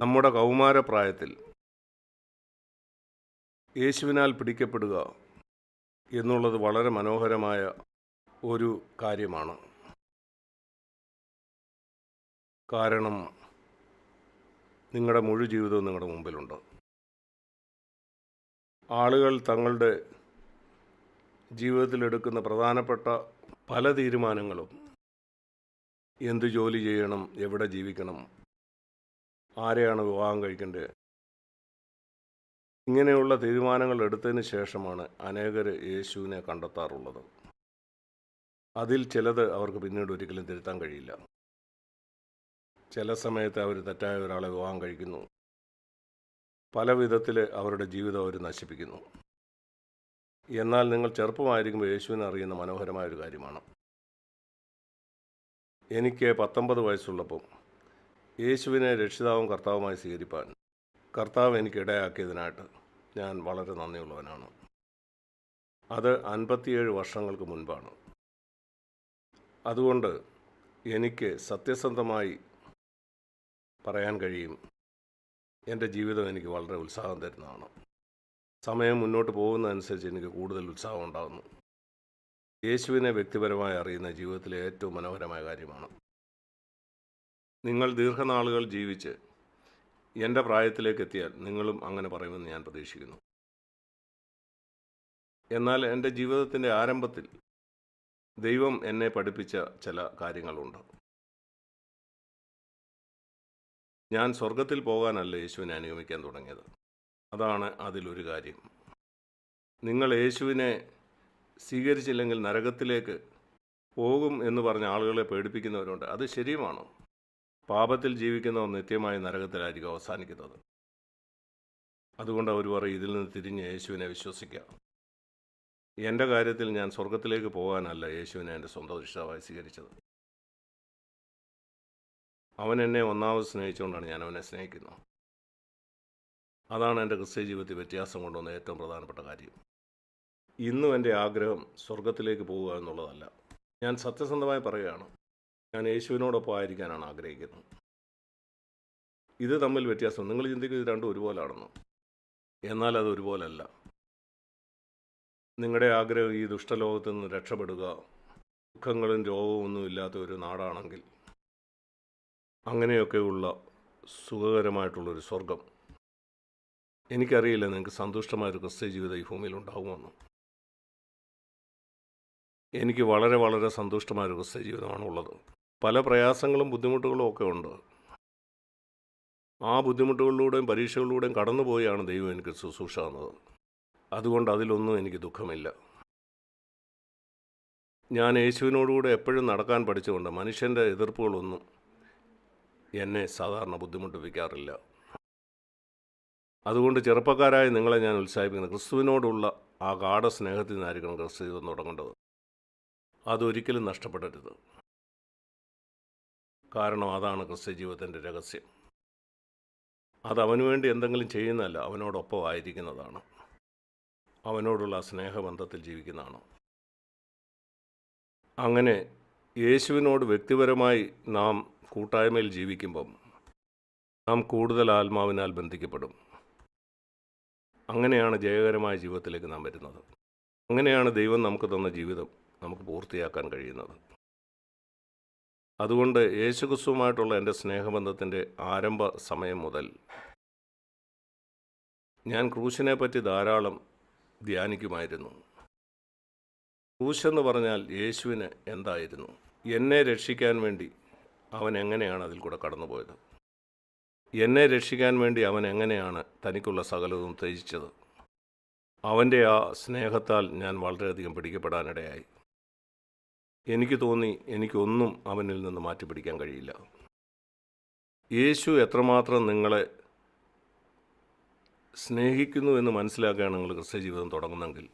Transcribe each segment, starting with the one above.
നമ്മുടെ കൗമാരപ്രായത്തിൽ യേശുവിനാൽ പിടിക്കപ്പെടുക എന്നുള്ളത് വളരെ മനോഹരമായ ഒരു കാര്യമാണ്. കാരണം നിങ്ങളുടെ മുഴു ജീവിതവും നിങ്ങളുടെ മുമ്പിലുണ്ട്. ആളുകൾ തങ്ങളുടെ ജീവിതത്തിലെടുക്കുന്ന പ്രധാനപ്പെട്ട പല തീരുമാനങ്ങളും എന്ത് ജോലി ചെയ്യണം എവിടെ ജീവിക്കണം ആരെയാണ് വിവാഹം കഴിക്കേണ്ടത്? ഇങ്ങനെയുള്ള തീരുമാനങ്ങൾ എടുത്തതിന് ശേഷമാണ് അനേകർ യേശുവിനെ കണ്ടെത്താറുള്ളത്. അതിൽ ചിലത് അവർക്ക് പിന്നീട് ഒരിക്കലും തിരുത്താൻ കഴിയില്ല. ചില സമയത്ത് അവർ തെറ്റായ ഒരാളെ വിവാഹം കഴിക്കുന്നു. പല വിധത്തിൽ അവരുടെ ജീവിതം അവർ നശിപ്പിക്കുന്നു. എന്നാൽ നിങ്ങൾ ചെറുപ്പമായിരിക്കുമ്പോൾ യേശുവിനെ അറിയുന്ന മനോഹരമായ ഒരു കാര്യമാണ്. എനിക്ക് പത്തൊമ്പത് വയസ്സുള്ളപ്പം യേശുവിനെ രക്ഷിതാവും കർത്താവുമായി സ്വീകരിപ്പാൻ. കർത്താവ് എനിക്ക് ഇടയാക്കിയതിനായിട്ട് ഞാൻ വളരെ നന്ദിയുള്ളവനാണ്. അത് അൻപത്തിയേഴ് വർഷങ്ങൾക്ക് മുൻപാണ്. അതുകൊണ്ട് എനിക്ക് സത്യസന്ധമായി പറയാൻ കഴിയും. എന്റെ ജീവിതം എനിക്ക് വളരെ ഉത്സാഹം തരുന്നതാണ്. സമയം മുന്നോട്ട് പോകുന്നതനുസരിച്ച് എനിക്ക് കൂടുതൽ ഉത്സാഹം ഉണ്ടാകുന്നു. യേശുവിനെ വ്യക്തിപരമായി അറിയുന്ന ജീവിതത്തിലെ ഏറ്റവും മനോഹരമായ കാര്യമാണ് നിങ്ങൾ ദീർഘനാളുകൾ ജീവിച്ച് എന്റെ പ്രായത്തിലേക്ക് എത്തിയാൽ നിങ്ങളും അങ്ങനെ പറയുമെന്ന് ഞാൻ പ്രതീക്ഷിക്കുന്നു. എന്നാൽ എന്റെ ജീവിതത്തിന്റെ ആരംഭത്തിൽ ദൈവം എന്നെ പഠിപ്പിച്ച ചില കാര്യങ്ങളുണ്ട്. ഞാൻ സ്വർഗത്തിൽ പോകാനല്ല യേശുവിനെ അനുഗമിക്കാൻ തുടങ്ങിയത്. അതാണ് അതിലൊരു കാര്യം. നിങ്ങൾ യേശുവിനെ സ്വീകരിച്ചില്ലെങ്കിൽ നരകത്തിലേക്ക് പോകും എന്ന് പറഞ്ഞ ആളുകളെ പേടിപ്പിക്കുന്നവരുണ്ട്. അത് ശരിയുമാണ്? പാപത്തിൽ ജീവിക്കുന്നവർ നിത്യമായി നരകത്തിലായിരിക്കും അവസാനിക്കുന്നത്. അതുകൊണ്ട് അവർ പറയും ഇതിൽ നിന്ന് തിരിഞ്ഞ് യേശുവിനെ വിശ്വസിക്കുക എന്റെ കാര്യത്തിൽ ഞാൻ സ്വർഗത്തിലേക്ക് പോകാനല്ല യേശുവിനെ എന്റെ സ്വന്തം രക്ഷിതാവായി സ്വീകരിച്ചത്. അവൻ എന്നെ ഒന്നാമത് സ്നേഹിച്ചുകൊണ്ടാണ് ഞാൻ അവനെ സ്നേഹിക്കുന്നത്. അതാണ് എന്റെ ക്രിസ്ത്യ ജീവിതത്തിൽ വ്യത്യാസം കൊണ്ടുവന്ന ഏറ്റവും പ്രധാനപ്പെട്ട കാര്യം. ഇന്നും എന്റെ ആഗ്രഹം സ്വർഗത്തിലേക്ക് പോവുക എന്നുള്ളതല്ല. ഞാൻ സത്യസന്ധമായി പറയുകയാണ് ഞാൻ യേശുവിനോടൊപ്പം ആയിരിക്കാനാണ് ആഗ്രഹിക്കുന്നത്. ഇത് തമ്മിൽ വ്യത്യാസം. നിങ്ങൾ ചിന്തിക്കും ഇത് രണ്ടും ഒരുപോലാണെന്ന്. എന്നാൽ അത് ഒരുപോലല്ല. നിങ്ങളുടെ ആഗ്രഹം ഈ ദുഷ്ടലോകത്ത് നിന്ന് രക്ഷപ്പെടുക. ദുഃഖങ്ങളും രോഗവും ഒന്നും ഇല്ലാത്ത ഒരു നാടാണെങ്കിൽ അങ്ങനെയൊക്കെയുള്ള സുഖകരമായിട്ടുള്ളൊരു സ്വർഗം എനിക്കറിയില്ല നിങ്ങൾക്ക് സന്തുഷ്ടമായൊരു ക്രിസ്ത്യ ജീവിതം ഈ ഭൂമിയിൽ ഉണ്ടാകുമെന്ന്. എനിക്ക് വളരെ വളരെ സന്തുഷ്ടമായൊരു ക്രിസ്ത്യ ജീവിതമാണ് ഉള്ളത് പല പ്രയാസങ്ങളും ബുദ്ധിമുട്ടുകളും ഒക്കെ ഉണ്ട്. ആ ബുദ്ധിമുട്ടുകളിലൂടെയും പരീക്ഷകളിലൂടെയും കടന്നുപോയാണ് ദൈവം എനിക്ക് ശുശ്രൂഷ തന്നത്. അതുകൊണ്ട് അതിലൊന്നും എനിക്ക് ദുഃഖമില്ല. ഞാൻ യേശുവിനോടുകൂടെ എപ്പോഴും നടക്കാൻ പഠിച്ചുകൊണ്ട് മനുഷ്യന്റെ എതിർപ്പുകളൊന്നും എന്നെ സാധാരണ ബുദ്ധിമുട്ടിപ്പിക്കാറില്ല. അതുകൊണ്ട് ചെറുപ്പക്കാരായ നിങ്ങളെ ഞാൻ ഉത്സാഹിപ്പിക്കുന്നത് ക്രിസ്തുവിനോടുള്ള ആ ഗാഠ സ്നേഹത്തിൽ നിന്നായിരിക്കണം ക്രിസ്തു ജീവിതം തുടങ്ങേണ്ടത്. അതൊരിക്കലും നഷ്ടപ്പെടരുത്. കാരണം അതാണ് ക്രിസ്ത്യ ജീവിതത്തിന്റെ രഹസ്യം. അത് അവന് വേണ്ടി എന്തെങ്കിലും ചെയ്യുന്നതല്ല അവനോടൊപ്പം ആയിരിക്കുന്നതാണ്. അവനോടുള്ള സ്നേഹബന്ധത്തിൽ ജീവിക്കുന്നതാണ്. അങ്ങനെ യേശുവിനോട് വ്യക്തിപരമായി നാം കൂട്ടായ്മയിൽ ജീവിക്കുമ്പം നാം കൂടുതൽ ആത്മാവിനാൽ ബന്ധിക്കപ്പെടും. അങ്ങനെയാണ് ജയകരമായ ജീവിതത്തിലേക്ക് നാം വരുന്നത്. അങ്ങനെയാണ് ദൈവം നമുക്ക് തന്ന ജീവിതം നമുക്ക് പൂർത്തിയാക്കാൻ കഴിയുന്നത്. അതുകൊണ്ട് യേശുക്രിസ്തുവുമായിട്ടുള്ള എന്റെ സ്നേഹബന്ധത്തിന്റെ ആരംഭ സമയം മുതൽ ഞാൻ ക്രൂശിനെ പറ്റി ധാരാളം ധ്യാനിക്കുമായിരുന്നു. ക്രൂശെന്ന് പറഞ്ഞാൽ യേശുവിന് എന്തായിരുന്നു? എന്നെ രക്ഷിക്കാൻ വേണ്ടി അവൻ എങ്ങനെയാണ് അതിൽ കൂടെ കടന്നുപോയത്? എന്നെ രക്ഷിക്കാൻ വേണ്ടി അവൻ എങ്ങനെയാണ് തനിക്കുള്ള സകലവും ത്യജിച്ചത്? അവന്റെ ആ സ്നേഹത്താൽ ഞാൻ വളരെയധികം പിടിക്കപ്പെടാനിടയായി. എനിക്ക് തോന്നി എനിക്കൊന്നും അവനിൽ നിന്ന് മാറ്റി പിടിക്കാൻ കഴിയില്ല. യേശു എത്രമാത്രം നിങ്ങളെ സ്നേഹിക്കുന്നു എന്ന് മനസ്സിലാക്കുകയാണ് നിങ്ങൾ ക്രിസ്ത്യ ജീവിതം തുടങ്ങുന്നെങ്കിൽ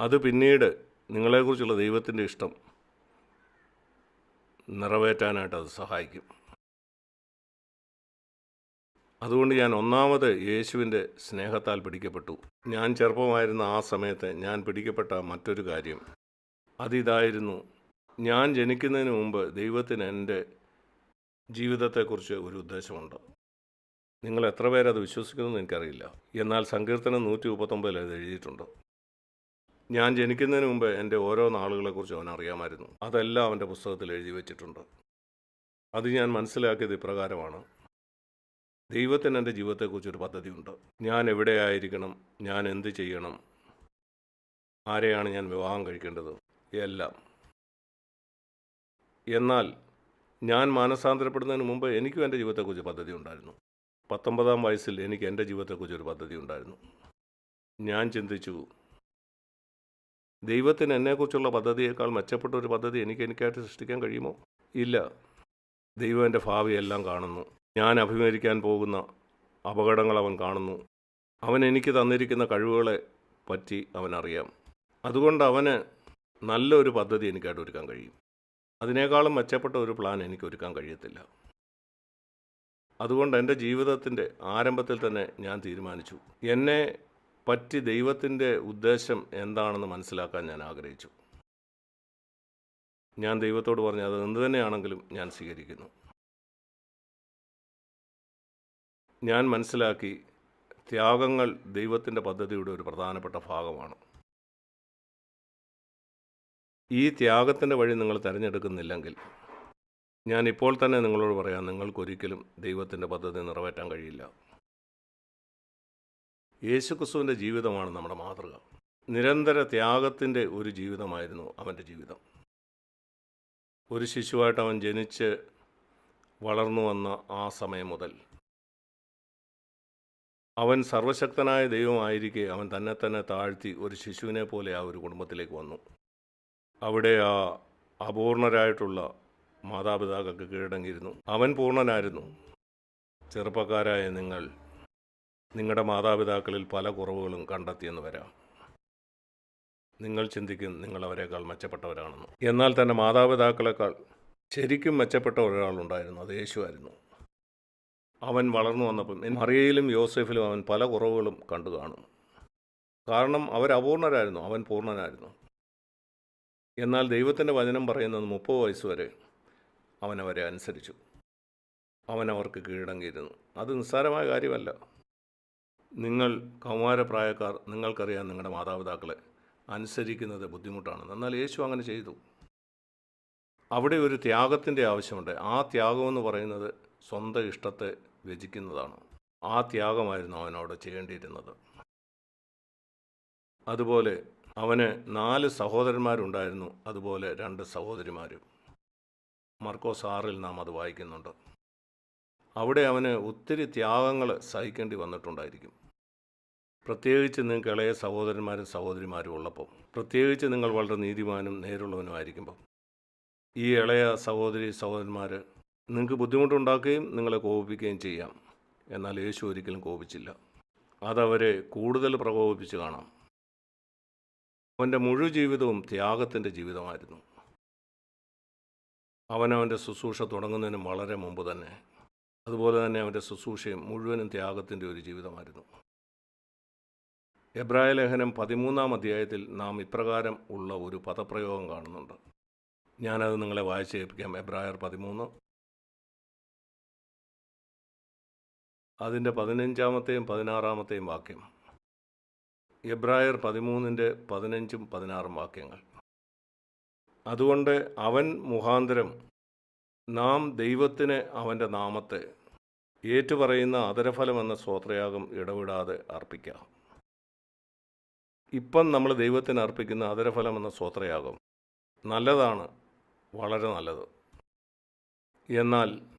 അത് പിന്നീട് നിങ്ങളെക്കുറിച്ചുള്ള ദൈവത്തിന്റെ ഇഷ്ടം നിറവേറ്റാനായിട്ട് അത് സഹായിക്കും. അതുകൊണ്ട് ഞാൻ ഒന്നാമത് യേശുവിന്റെ സ്നേഹത്താൽ പിടിക്കപ്പെട്ടു. ഞാൻ ചെറുപ്പമായിരുന്ന ആ സമയത്ത് ഞാൻ പിടിക്കപ്പെട്ട മറ്റൊരു കാര്യം. അതിതായിരുന്നു ഞാൻ ജനിക്കുന്നതിന് മുമ്പ് ദൈവത്തിന് എന്റെ ജീവിതത്തെക്കുറിച്ച് ഒരു ഉദ്ദേശമുണ്ട്. നിങ്ങൾ എത്ര പേരത് വിശ്വസിക്കുമെന്ന് എനിക്കറിയില്ല. എന്നാൽ സങ്കീർത്തനം നൂറ്റി മുപ്പത്തൊമ്പതിൽ അത് എഴുതിയിട്ടുണ്ട്. ഞാൻ ജനിക്കുന്നതിന് മുമ്പ് എന്റെ ഓരോ നാളുകളെക്കുറിച്ച് അവൻ അറിയാമായിരുന്നു. അതെല്ലാം അവന്റെ പുസ്തകത്തിൽ എഴുതി വച്ചിട്ടുണ്ട്. അത് ഞാൻ മനസ്സിലാക്കിയത് ഇപ്രകാരമാണ്. ദൈവത്തിന് എന്റെ പദ്ധതി ഉണ്ട് ഞാൻ എവിടെ ആയിരിക്കണം ഞാൻ എന്ത് ചെയ്യണം? ആരെയാണ് ഞാൻ വിവാഹം കഴിക്കേണ്ടത്? എല്ലാം. എന്നാൽ ഞാൻ മാനസാന്തരപ്പെടുന്നതിന് മുമ്പ് എനിക്കും എന്റെ ജീവിതത്തെക്കുറിച്ച് പദ്ധതി ഉണ്ടായിരുന്നു. പത്തൊമ്പതാം വയസ്സിൽ എനിക്ക് എന്റെ ജീവിതത്തെക്കുറിച്ച് ഒരു പദ്ധതി ഉണ്ടായിരുന്നു. ഞാൻ ചിന്തിച്ചു ദൈവത്തിന് എന്നെക്കുറിച്ചുള്ള പദ്ധതിയേക്കാൾ മെച്ചപ്പെട്ട ഒരു പദ്ധതി എനിക്ക് എനിക്കായിട്ട് സൃഷ്ടിക്കാൻ കഴിയുമോ? ഇല്ല. ദൈവം എന്റെ ഭാവിയെല്ലാം കാണുന്നു. ഞാൻ അഭിമുഖീകരിക്കാൻ പോകുന്ന അപകടങ്ങൾ അവൻ കാണുന്നു. അവൻ എനിക്ക് തന്നിരിക്കുന്ന കഴിവുകളെ പറ്റി അവനറിയാം അതുകൊണ്ട് അവന് നല്ലൊരു പദ്ധതി എനിക്കായിട്ട് ഒരുക്കാൻ കഴിയും. അതിനേക്കാളും മെച്ചപ്പെട്ട ഒരു പ്ലാൻ എനിക്ക് ഒരുക്കാൻ കഴിയത്തില്ല. അതുകൊണ്ട് എന്റെ ജീവിതത്തിന്റെ ആരംഭത്തിൽ തന്നെ ഞാൻ തീരുമാനിച്ചു. എന്നെ പറ്റി ദൈവത്തിന്റെ ഉദ്ദേശം എന്താണെന്ന് മനസ്സിലാക്കാൻ ഞാൻ ആഗ്രഹിച്ചു. ഞാൻ ദൈവത്തോട് പറഞ്ഞു അത് എന്തു തന്നെയാണെങ്കിലും ഞാൻ സ്വീകരിക്കുന്നു. ഞാൻ മനസ്സിലാക്കി ത്യാഗങ്ങൾ ദൈവത്തിന്റെ പദ്ധതിയുടെ ഒരു പ്രധാനപ്പെട്ട ഭാഗമാണ്. ഈ ത്യാഗത്തിന്റെ വഴി നിങ്ങൾ തിരഞ്ഞെടുക്കുന്നില്ലെങ്കിൽ ഞാൻ ഇപ്പോൾ തന്നെ നിങ്ങളോട് പറയാം നിങ്ങൾക്കൊരിക്കലും ദൈവത്തിന്റെ പദ്ധതി നിറവേറ്റാൻ കഴിയില്ല. യേശുക്രിസ്തുവിന്റെ ജീവിതമാണ് നമ്മുടെ മാതൃക. നിരന്തര ത്യാഗത്തിന്റെ ഒരു ജീവിതമായിരുന്നു അവന്റെ ജീവിതം. ഒരു ശിശുവായിട്ട് അവൻ ജനിച്ച് വളർന്നു വന്ന ആ സമയം മുതൽ അവൻ സർവശക്തനായ ദൈവമായിരിക്കെ അവൻ തന്നെ തന്നെ താഴ്ത്തി ഒരു ശിശുവിനെ പോലെ ആ ഒരു കുടുംബത്തിലേക്ക് വന്നു. അവിടെ ആ അപൂർണരായിട്ടുള്ള മാതാപിതാക്കൾക്ക് കീഴടങ്ങിയിരുന്നു. അവൻ പൂർണനായിരുന്നു ചെറുപ്പക്കാരായ നിങ്ങൾ നിങ്ങളുടെ മാതാപിതാക്കളിൽ പല കുറവുകളും കണ്ടെത്തിയെന്ന് വരാം. നിങ്ങൾ ചിന്തിക്കും നിങ്ങൾ അവരെക്കാൾ മെച്ചപ്പെട്ടവരാണെന്ന്. എന്നാൽ തന്നെ മാതാപിതാക്കളെക്കാൾ ശരിക്കും മെച്ചപ്പെട്ട ഒരാളുണ്ടായിരുന്നു. അത് യേശുവായിരുന്നു അവൻ വളർന്നു വന്നപ്പം മറിയയിലും യോസെഫിലും അവൻ പല കുറവുകളും കണ്ടു കാണും. കാരണം അവർ അപൂർണരായിരുന്നു അവൻ പൂർണനായിരുന്നു. എന്നാൽ ദൈവത്തിന്റെ വചനം പറയുന്നത് മുപ്പത് വയസ്സ് വരെ അവൻ അവരെ അനുസരിച്ചു. അവൻ അവർക്ക് കീഴടങ്ങിയിരുന്നു അത് നിസ്സാരമായ കാര്യമല്ല. നിങ്ങൾ കൗമാരപ്രായക്കാർ നിങ്ങൾക്കറിയാം നിങ്ങളുടെ മാതാപിതാക്കളെ അനുസരിക്കുന്നത് ബുദ്ധിമുട്ടാണ് എന്നാൽ യേശു അങ്ങനെ ചെയ്തു. അവിടെ ഒരു ത്യാഗത്തിന്റെ ആവശ്യമുണ്ട്. ആ ത്യാഗമെന്ന് പറയുന്നത് സ്വന്തം ഇഷ്ടത്തെ വ്യജിക്കുന്നതാണ് ആ ത്യാഗമായിരുന്നു അവനവിടെ ചെയ്യേണ്ടിയിരുന്നത്. അതുപോലെ അവന് നാല് സഹോദരന്മാരുണ്ടായിരുന്നു. അതുപോലെ രണ്ട് സഹോദരിമാരും. മർക്കോസ് ആറിൽ നാം അത് വായിക്കുന്നുണ്ട്. അവിടെ അവന് ഒത്തിരി ത്യാഗങ്ങൾ സഹിക്കേണ്ടി വന്നിട്ടുണ്ടായിരിക്കും. പ്രത്യേകിച്ച് നിങ്ങൾക്ക് ഇളയ സഹോദരന്മാരും സഹോദരിമാരും ഉള്ളപ്പോൾ പ്രത്യേകിച്ച് നിങ്ങൾ വളരെ നീതിമാനും നേരുള്ളവനുമായിരിക്കുമ്പോൾ ഈ ഇളയ സഹോദരി സഹോദരന്മാർ നിങ്ങൾക്ക് ബുദ്ധിമുട്ടുണ്ടാക്കുകയും നിങ്ങളെ കോപിപ്പിക്കുകയും ചെയ്യാം. എന്നാൽ യേശു ഒരിക്കലും കോപിച്ചില്ല. അതവരെ കൂടുതൽ പ്രകോപിപ്പിച്ച് കാണാം. അവന്റെ മുഴുവൻ ജീവിതവും ത്യാഗത്തിന്റെ ജീവിതമായിരുന്നു. അവനവന്റെ ശുശ്രൂഷ തുടങ്ങുന്നതിന് വളരെ മുമ്പ് തന്നെ. അതുപോലെ തന്നെ അവന്റെ ശുശ്രൂഷയും മുഴുവനും ത്യാഗത്തിന്റെ ഒരു ജീവിതമായിരുന്നു. എബ്രായ ലേഖനം പതിമൂന്നാം അധ്യായത്തിൽ നാം ഇപ്രകാരം ഉള്ള ഒരു പദപ്രയോഗം കാണുന്നുണ്ട്. ഞാനത് നിങ്ങളെ വായിച്ചേൽപ്പിക്കാം എബ്രായർ പതിമൂന്ന് അതിന്റെ പതിനഞ്ചാമത്തെയും പതിനാറാമത്തെയും വാക്യം. എബ്രായർ പതിമൂന്നിന്റെ പതിനഞ്ചും പതിനാറും വാക്യങ്ങൾ. അതുകൊണ്ട് അവൻ മുഖാന്തരം നാം ദൈവത്തിന് അവന്റെ നാമത്തെ ഏറ്റുപറയുന്ന അതരഫലം എന്ന സ്വോത്രയാഗം ഇടവിടാതെ അർപ്പിക്കാം. ഇപ്പം നമ്മൾ ദൈവത്തിന് അർപ്പിക്കുന്ന അതരഫലം എന്ന സ്വോത്രയാഗം നല്ലതാണ് വളരെ നല്ലത്. എന്നാൽ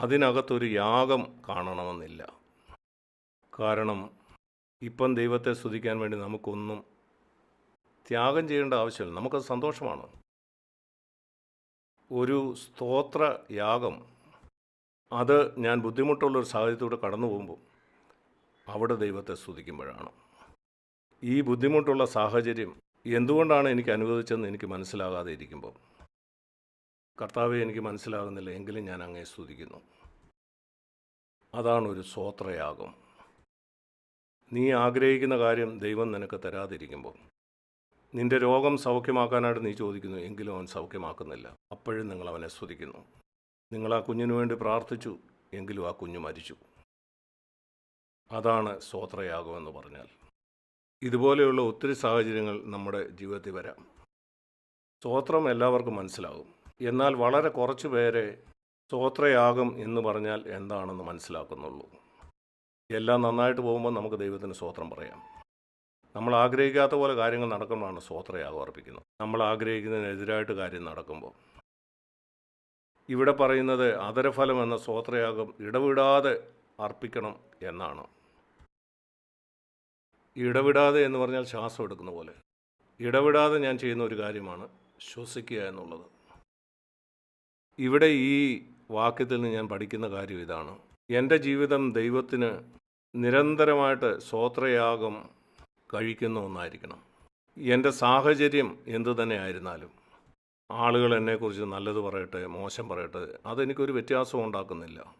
അതിനകത്തൊരു യാഗം കാണണമെന്നില്ല. കാരണം ഇപ്പം ദൈവത്തെ സ്തുതിക്കാൻ വേണ്ടി നമുക്കൊന്നും ത്യാഗം ചെയ്യേണ്ട ആവശ്യമില്ല. നമുക്കത് സന്തോഷമാണ്. ഒരു സ്തോത്ര യാഗം. അത് ഞാൻ ബുദ്ധിമുട്ടുള്ളൊരു സാഹചര്യത്തിലൂടെ കടന്നു പോകുമ്പോൾ അവിടെ ദൈവത്തെ സ്തുതിക്കുമ്പോഴാണ്. ഈ ബുദ്ധിമുട്ടുള്ള സാഹചര്യം എന്തുകൊണ്ടാണ് എനിക്ക് അനുവദിച്ചതെന്ന് എനിക്ക് മനസ്സിലാകാതെ ഇരിക്കുമ്പോൾ കർത്താവെ എനിക്ക് മനസ്സിലാകുന്നില്ല. എങ്കിലും ഞാൻ അങ്ങേ സ്തുതിക്കുന്നു. അതാണ് ഒരു സ്വോത്രയാഗം. നീ ആഗ്രഹിക്കുന്ന കാര്യം ദൈവം നിനക്ക് തരാതിരിക്കുമ്പോൾ. നിന്റെ രോഗം സൗഖ്യമാക്കാനായിട്ട് നീ ചോദിക്കുന്നു. എങ്കിലും അവൻ സൗഖ്യമാക്കുന്നില്ല. അപ്പോഴും നിങ്ങൾ അവനെ സ്തുതിക്കുന്നു. നിങ്ങൾ ആ കുഞ്ഞിനു വേണ്ടി പ്രാർത്ഥിച്ചു. എങ്കിലും ആ കുഞ്ഞ് മരിച്ചു. അതാണ് സ്വോത്രയാകുമെന്ന് പറഞ്ഞാൽ. ഇതുപോലെയുള്ള ഒത്തിരി സാഹചര്യങ്ങൾ നമ്മുടെ ജീവിതത്തിൽ വരാം. സ്തോത്രം എല്ലാവർക്കും മനസ്സിലാകും. എന്നാൽ വളരെ കുറച്ച് പേരെ സ്തോത്രയാഗം എന്ന് പറഞ്ഞാൽ എന്താണെന്ന് മനസ്സിലാക്കുന്നുള്ളൂ. എല്ലാം നന്നായിട്ട് പോകുമ്പോൾ നമുക്ക് ദൈവത്തിന് സ്തോത്രം പറയാം. നമ്മൾ ആഗ്രഹിക്കാത്ത പോലെ കാര്യങ്ങൾ നടക്കുമ്പോഴാണ് സ്തോത്രയാഗം അർപ്പിക്കുന്നത്. നമ്മൾ ആഗ്രഹിക്കുന്നതിനെതിരായിട്ട് കാര്യം നടക്കുമ്പോൾ. ഇവിടെ പറയുന്നത് അതരഫലം എന്ന സ്തോത്രയാഗം ഇടവിടാതെ അർപ്പിക്കണം എന്നാണ്. ഇടവിടാതെ എന്ന് പറഞ്ഞാൽ ശ്വാസം എടുക്കുന്ന പോലെ. ഇടവിടാതെ ഞാൻ ചെയ്യുന്ന ഒരു കാര്യമാണ് ശ്വസിക്കുക എന്നുള്ളത്. ഇവിടെ ഈ വാക്യത്തിൽ നിന്ന് ഞാൻ പഠിക്കുന്ന കാര്യം ഇതാണ്. എന്റെ ജീവിതം ദൈവത്തിന് നിരന്തരമായിട്ട് സ്വോത്രയാഗം കഴിക്കുന്ന ഒന്നായിരിക്കണം. എന്റെ സാഹചര്യം എന്തു തന്നെ ആയിരുന്നാലും ആളുകൾ എന്നെക്കുറിച്ച് നല്ലത് പറയട്ടെ മോശം പറയട്ടെ അതെനിക്കൊരു വ്യത്യാസം ഉണ്ടാക്കുന്നില്ല.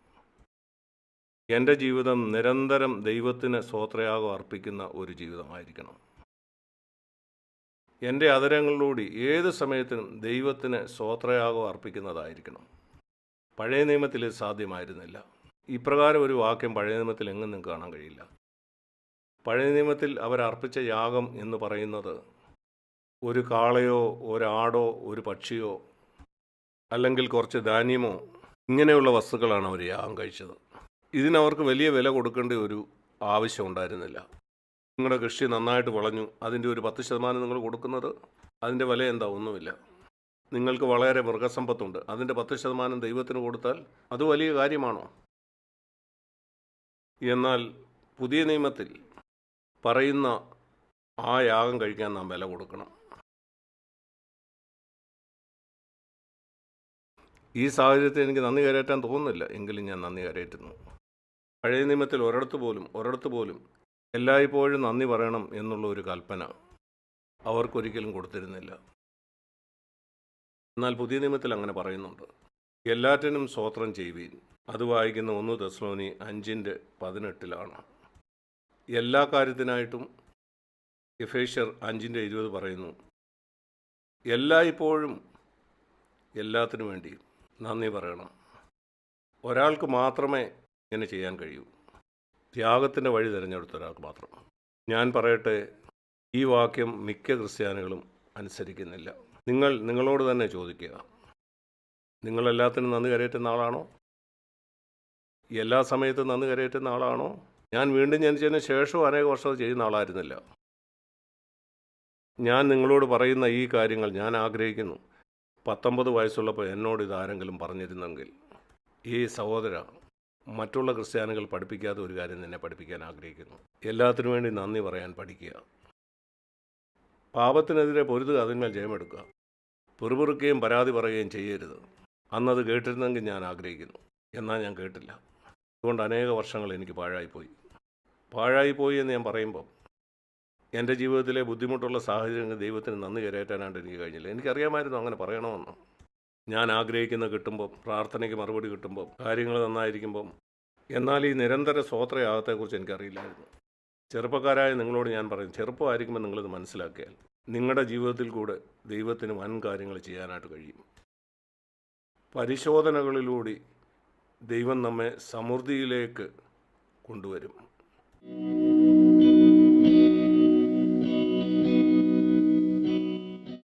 എന്റെ ജീവിതം നിരന്തരം ദൈവത്തിന് സ്വോത്രയാഗം അർപ്പിക്കുന്ന ഒരു ജീവിതമായിരിക്കണം. എന്റെ അതരങ്ങളിലൂടെ ഏത് സമയത്തിനും ദൈവത്തിന് സ്വോത്രയാഗം അർപ്പിക്കുന്നതായിരിക്കണം. പഴയ നിയമത്തിൽ സാധ്യമായിരുന്നില്ല. ഇപ്രകാരം ഒരു വാക്യം പഴയ നിയമത്തിൽ എങ്ങും കാണാൻ കഴിയില്ല. പഴയ നിയമത്തിൽ അവരർപ്പിച്ച യാഗം എന്ന് പറയുന്നത് ഒരു കാളയോ ഒരാടോ ഒരു പക്ഷിയോ അല്ലെങ്കിൽ കുറച്ച് ധാന്യമോ ഇങ്ങനെയുള്ള വസ്തുക്കളാണ് അവർ യാഗം കഴിച്ചത്. ഇതിനവർക്ക് വലിയ വില കൊടുക്കേണ്ട ഒരു ആവശ്യം ഉണ്ടായിരുന്നില്ല. നിങ്ങളുടെ കൃഷി നന്നായിട്ട് വളഞ്ഞു. അതിന്റെ ഒരു പത്ത് ശതമാനം നിങ്ങൾ കൊടുക്കുന്നത് അതിന്റെ വില എന്താ? ഒന്നുമില്ല. നിങ്ങൾക്ക് വളരെ മൃഗസമ്പത്തുണ്ട്. അതിന്റെ പത്ത് ശതമാനം ദൈവത്തിന് കൊടുത്താൽ അത് വലിയ കാര്യമാണോ? എന്നാൽ പുതിയ നിയമത്തിൽ പറയുന്ന ആ യാഗം കഴിക്കാൻ നാം വില കൊടുക്കണം. ഈ സാഹചര്യത്തിൽ എനിക്ക് നന്ദി കരയറ്റാൻ തോന്നുന്നില്ല. എങ്കിലും ഞാൻ നന്ദി കരയറ്റുന്നു. പഴയ നിയമത്തിൽ ഒരിടത്ത് പോലും ഒരിടത്ത് പോലും എല്ലായ്പ്പോഴും നന്ദി പറയണം എന്നുള്ള ഒരു കൽപ്പന അവർക്കൊരിക്കലും കൊടുത്തിരുന്നില്ല. എന്നാൽ പുതിയ നിയമത്തിൽ അങ്ങനെ പറയുന്നുണ്ട്. എല്ലാറ്റിനും സ്വോത്രം ചെയ്യുവീൻ. അത് വായിക്കുന്ന ഒന്ന് ദസ്ലോനി അഞ്ചിന്റെ പതിനെട്ടിലാണ്. എല്ലാ കാര്യത്തിനായിട്ടും എഫേഷ്യർ അഞ്ചിന്റെ ഇരുപത് പറയുന്നു. എല്ലായ്പ്പോഴും എല്ലാത്തിനു വേണ്ടി നന്ദി പറയണം. ഒരാൾക്ക് മാത്രമേ ഇങ്ങനെ ചെയ്യാൻ കഴിയൂ. ത്യാഗത്തിന്റെ വഴി തിരഞ്ഞെടുത്ത ഒരാൾക്ക് മാത്രം. ഞാൻ പറയട്ടെ ഈ വാക്യം മിക്ക ക്രിസ്ത്യാനികളും അനുസരിക്കുന്നില്ല. നിങ്ങൾ നിങ്ങളോട് തന്നെ ചോദിക്കുക. നിങ്ങളെല്ലാത്തിനും നന്ദി കരയറ്റുന്ന ആളാണോ? എല്ലാ സമയത്തും നന്ദി കരയറ്റുന്ന ആളാണോ? ഞാൻ വീണ്ടും ജനിച്ചതിന് ശേഷവും അനേക വർഷം ചെയ്യുന്ന ആളായിരുന്നില്ല. ഞാൻ നിങ്ങളോട് പറയുന്ന ഈ കാര്യങ്ങൾ ഞാൻ ആഗ്രഹിക്കുന്നു. പത്തൊമ്പത് വയസ്സുള്ളപ്പോൾ എന്നോട് ഇതാരെങ്കിലും പറഞ്ഞിരുന്നെങ്കിൽ ഈ സഹോദര മറ്റുള്ള ക്രിസ്ത്യാനികൾ പഠിപ്പിക്കാത്ത ഒരു കാര്യം തന്നെ പഠിപ്പിക്കാൻ ആഗ്രഹിക്കുന്നു. എല്ലാത്തിനു വേണ്ടി നന്ദി പറയാൻ പഠിക്കുക. പാപത്തിനെതിരെ പൊരുതുക അതിന്മേൽ ജയമെടുക്കുക. പെറുപെറുക്കുകയും പരാതി പറയുകയും ചെയ്യരുത്. അന്നത് കേട്ടിരുന്നെങ്കിൽ ഞാൻ ആഗ്രഹിക്കുന്നു. എന്നാൽ ഞാൻ കേട്ടില്ല. അതുകൊണ്ട് അനേക വർഷങ്ങൾ എനിക്ക് പാഴായിപ്പോയി. പാഴായിപ്പോയി എന്ന് ഞാൻ പറയുമ്പോൾ എന്റെ ജീവിതത്തിലെ ബുദ്ധിമുട്ടുള്ള സാഹചര്യങ്ങൾ ദൈവത്തിന് നന്ദി കരയറ്റാനായിട്ട് എനിക്ക് കഴിഞ്ഞില്ല. എനിക്കറിയാമായിരുന്നു അങ്ങനെ പറയണമെന്ന്. ഞാൻ ആഗ്രഹിക്കുന്ന കിട്ടുമ്പോൾ പ്രാർത്ഥനയ്ക്ക് മറുപടി കിട്ടുമ്പോൾ കാര്യങ്ങൾ നന്നായിരിക്കുമ്പം എന്നാൽ ഈ നിരന്തര സ്വോത്രയാഗത്തെക്കുറിച്ച് എനിക്കറിയില്ലായിരുന്നു. ചെറുപ്പക്കാരായ നിങ്ങളോട് ഞാൻ പറയും ചെറുപ്പമായിരിക്കുമ്പോൾ നിങ്ങളിത് മനസ്സിലാക്കിയാൽ നിങ്ങളുടെ ജീവിതത്തിൽ കൂടെ ദൈവത്തിന് വൻ കാര്യങ്ങൾ ചെയ്യാനായിട്ട് കഴിയും. പരിശോധനകളിലൂടെ ദൈവം നമ്മെ സമൃദ്ധിയിലേക്ക് കൊണ്ടുവരും.